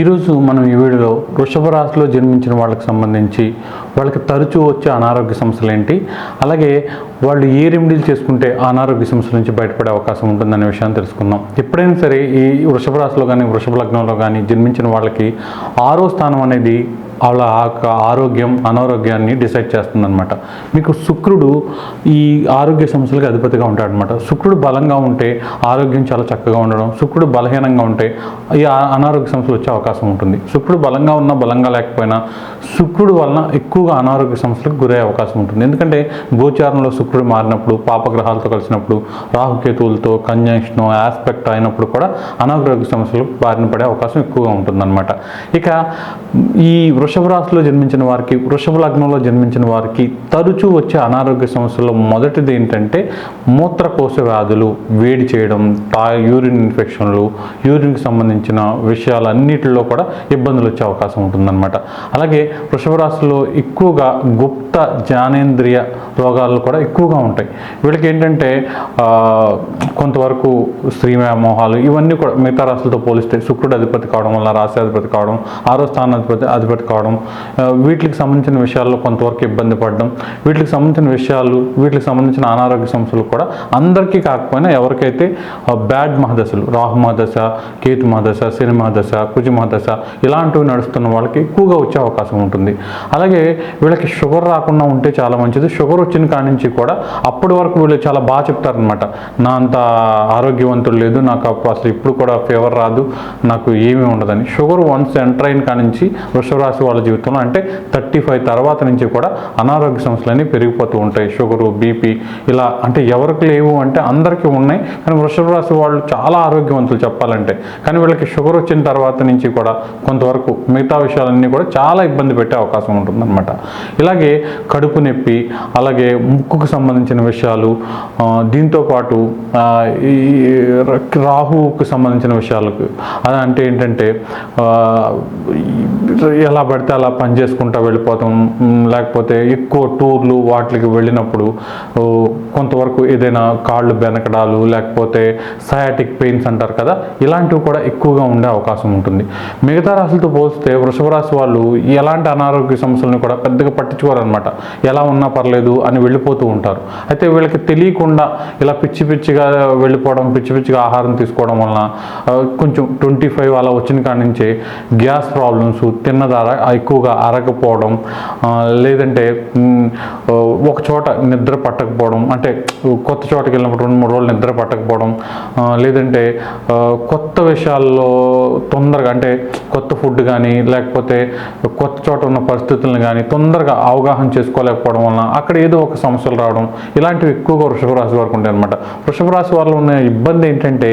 ఈరోజు మనం ఈ వీడియోలో వృషభ రాశిలో జన్మించిన వాళ్ళకి సంబంధించి వాళ్ళకి తరచూ వచ్చే అనారోగ్య సమస్యలు ఏంటి? అలాగే వాళ్ళు ఏ రెమెడీలు చేసుకుంటే ఆ అనారోగ్య సమస్యల నుంచి బయటపడే అవకాశం ఉంటుందనే విషయాన్ని తెలుసుకుందాం. ఎప్పుడైనా సరే ఈ వృషభ రాశిలో కానీ వృషభ లగ్నంలో కానీ జన్మించిన వాళ్ళకి ఆరో స్థానం అనేది వాళ్ళ ఆ- ఆరోగ్యం అనారోగ్యాన్ని డిసైడ్ చేస్తుందన్నమాట. మీకు శుక్రుడు ఈ ఆరోగ్య సమస్యలకు అధిపతిగా ఉంటాడనమాట శుక్రుడు బలంగా ఉంటే ఆరోగ్యం చాలా చక్కగా ఉండడం శుక్రుడు బలహీనంగా ఉంటే ఈ అనారోగ్య సమస్యలు వచ్చే అవకాశం ఉంటుంది. శుక్రుడు బలంగా ఉన్నా బలంగా లేకపోయినా శుక్రుడు వలన ఎక్కువగా అనారోగ్య సమస్యలకు గురయ్యే అవకాశం ఉంటుంది. ఎందుకంటే గోచారంలో శుక్రుడు మారినప్పుడు పాపగ్రహాలతో కలిసినప్పుడు రాహుకేతువులతో కంజంక్షన్ ఆస్పెక్ట్ అయినప్పుడు కూడా అనారోగ్య సమస్యలు బారిన పడే అవకాశం ఎక్కువగా ఉంటుందన్నమాట. ఇక ఈ వృషభ రాశిలో జన్మించిన వారికి వృషభ లగ్నంలో జన్మించిన వారికి తరచూ వచ్చే అనారోగ్య సమస్యల్లో మొదటిది ఏంటంటే మూత్రకోశ వ్యాధులు వేడి చేయడం టా యూరిన్ ఇన్ఫెక్షన్లు యూరిన్కి సంబంధించిన విషయాలన్నిటిలో కూడా ఇబ్బందులు వచ్చే అవకాశం ఉంటుందన్నమాట. అలాగే వృషభ రాశిలో ఎక్కువగా గుప్త జ్ఞానేంద్రియ రోగాలు కూడా ఎక్కువగా ఉంటాయి. వీళ్ళకి ఏంటంటే కొంతవరకు స్త్రీ వ్యామోహాలు ఇవన్నీ కూడా మిగతా రాశులతో పోలిస్తే శుక్రుడు అధిపతి కావడం వల్ల రాశి అధిపతి కావడం ఆరో స్థానం అధిపతి అధిపతి కావడం వీటికి సంబంధించిన విషయాల్లో కొంతవరకు ఇబ్బంది పడడం వీటికి సంబంధించిన విషయాలు వీటికి సంబంధించిన అనారోగ్య సమస్యలు కూడా అందరికీ కాకపోయినా ఎవరికైతే బ్యాడ్ మహదశలు రాహు మహదశ కేతు మహదశ శని మహదశ కుజ మహదశ ఇలాంటివి నడుస్తున్న వాళ్ళకి ఎక్కువగా వచ్చే అవకాశం ఉంటుంది. అలాగే వీళ్ళకి షుగర్ రాకుండా ఉంటే చాలా మంచిది. షుగర్ వచ్చిన కాడి నుంచి కూడా అప్పటి వరకు వీళ్ళు చాలా బాగా చెప్తారనమాట నా అంత ఆరోగ్యవంతుడు లేదు నాకు అసలు ఇప్పుడు కూడా ఫీవర్ రాదు నాకు ఏమీ ఉండదని. షుగర్ వన్స్ ఎంటర్ అయిన కాడి నుంచి వృషభ రాశి వాళ్ళ జీవితంలో అంటే థర్టీ ఫైవ్ తర్వాత నుంచి కూడా అనారోగ్య సమస్యలు పెరిగిపోతూ ఉంటాయి. షుగరు బీపీ ఇలా అంటే ఎవరికి లేవు అంటే అందరికీ ఉన్నాయి. కానీ వృషభ రాశి వాళ్ళు చాలా ఆరోగ్యవంతులు చెప్పాలంటే. కానీ వీళ్ళకి షుగర్ వచ్చిన తర్వాత నుంచి కూడా కొంతవరకు మిగతా విషయాలన్నీ కూడా చాలా ఇబ్బంది పెట్టే అవకాశం ఉంటుందన్నమాట. ఇలాగే కడుపు నొప్పి అలాగే ముక్కుకు సంబంధించిన విషయాలు దీంతోపాటు దీంతో పాటు ఈ ర- రాహువుకు సంబంధించిన విషయాలకు అది అంటే ఏంటంటే ఎలా పడితే అలా పని చేసుకుంటా వెళ్ళిపోతాం లేకపోతే ఎక్కువ టూర్లు వాటికి వెళ్ళినప్పుడు కొంతవరకు ఏదైనా కాళ్ళు బెనకడాలు లేకపోతే సయాటిక్ పెయిన్స్ అంటారు కదా ఇలాంటివి కూడా ఎక్కువగా ఉండే అవకాశం ఉంటుంది. మిగతా రాశులతో పోలిస్తే వృషభ రాశి వాళ్ళు ఎలాంటి అనారోగ్య సమస్యలను కూడా పెద్దగా పట్టించుకోరనమాట ఎలా ఉన్నా పర్లేదు అని వెళ్ళిపోతూ ఉంటారు. అయితే వీళ్ళకి తెలియకుండా ఇలా పిచ్చి పిచ్చిగా వెళ్ళిపోవడం పిచ్చి పిచ్చిగా ఆహారం తీసుకోవడం వలన కొంచెం ట్వంటీ ఫైవ్ అలా వచ్చిన కాడి నుంచి గ్యాస్ ప్రాబ్లమ్స్ తిన్న ద్వారా ఎక్కువగా అరగపోవడం లేదంటే ఒక చోట నిద్ర పట్టకపోవడం అంటే కొత్త చోటకి వెళ్ళినప్పుడు రెండు మూడు రోజులు నిద్ర పట్టకపోవడం లేదంటే కొత్త విషయాల్లో తొందరగా అంటే కొత్త ఫుడ్ కానీ లేకపోతే కొత్త చోట ఉన్న పరిస్థితులను కానీ తొందరగా అవగాహన చేసుకోలేకపోవడం వలన అక్కడ ఏదో ఒక సమస్యలు రావడం ఇలాంటివి ఎక్కువగా వృషభ రాశి వారికి ఉంటాయి అనమాట వృషభ రాశి వారిలో ఉన్న ఇబ్బంది ఏంటంటే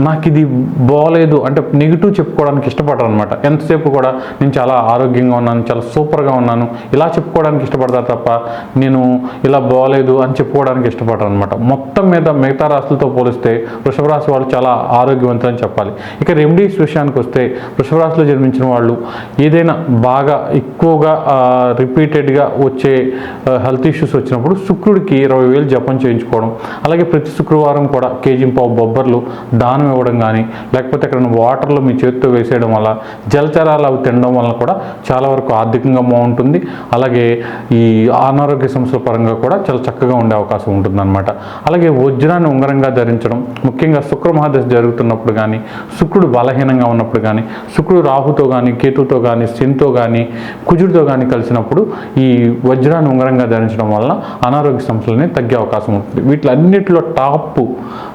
నాకు ఇది బాగోలేదు అంటే నెగిటివ్ చెప్పుకోవడానికి ఇష్టపడరు అనమాట ఎంతసేపు కూడా నేను చాలా ఆరోగ్యంగా ఉన్నాను చాలా సూపర్గా ఉన్నాను. ఇలా చెప్పుకోవడానికి ఇష్టపడతారు తప్ప నేను ఇలా బాగలేదు అని చెప్పుకోవడానికి ఇష్టపడరు అనమాట మొత్తం మీద మిగతా రాశులతో పోలిస్తే వృషభ రాశి వాళ్ళు చాలా ఆరోగ్యవంతులని చెప్పాలి. ఇక రెమెడీస్ విషయానికి వస్తే వృషభ రాశిలో జన్మించిన వాళ్ళు ఏదైనా బాగా ఎక్కువగా రిపీటెడ్గా వచ్చే హెల్త్ ఇష్యూస్ వచ్చినప్పుడు శుక్రుడికి ఇరవై వేలు జపం చేయించుకోవడం అలాగే ప్రతి శుక్రవారం కూడా కేజీ పావు బొబ్బర్లు దానం ఇవ్వడం కానీ లేకపోతే ఎక్కడ వాటర్లో మీ చేతితో వేసేయడం వల్ల జలచరాలు అవి తినడం వల్ల కూడా చాలా వరకు ఆర్థికంగా బాగుంటుంది. అలాగే ఈ అనారోగ్య సమస్యల పరంగా కూడా చాలా చక్కగా ఉండే అవకాశం ఉంటుందన్నమాట. అలాగే వజ్రాన్ని ఉంగరంగా ధరించడం ముఖ్యంగా శుక్ర మహాదశ జరుగుతున్నప్పుడు కానీ శుక్రుడు బలహీనంగా ఉన్నప్పుడు కానీ శుక్రుడు రాహుతో కానీ కేతుతో కానీ శనితో కానీ కుజుడితో కానీ కలిసినప్పుడు ఈ వజ్రాన్ని ఉంగరంగా ధరించడం వలన అనారోగ్య సమస్యలని తగ్గే అవకాశం ఉంటుంది. వీటిలన్నిటిలో టాప్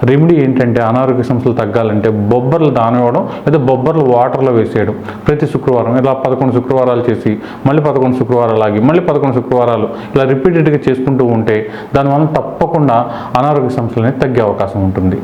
రెమెడీ ఏంటంటే అనారోగ్య సమస్యలు తగ్గాలంటే బొబ్బర్లు దానం ఇవ్వడం లేదా బొబ్బర్లు వాటర్లో వేసేయడం. ప్రతి శుక్రవారం ఇలా పదకొండు శుక్రవారాలు చేసి మళ్ళీ పదకొండు శుక్రవారాలు ఆగి మళ్ళీ పదకొండు శుక్రవారాలు ఇలా రిపీటెడ్గా చేసుకుంటూ ఉంటే దానివల్ల తప్పకుండా అనారోగ్య సమస్యలు అనేది తగ్గే అవకాశం ఉంటుంది.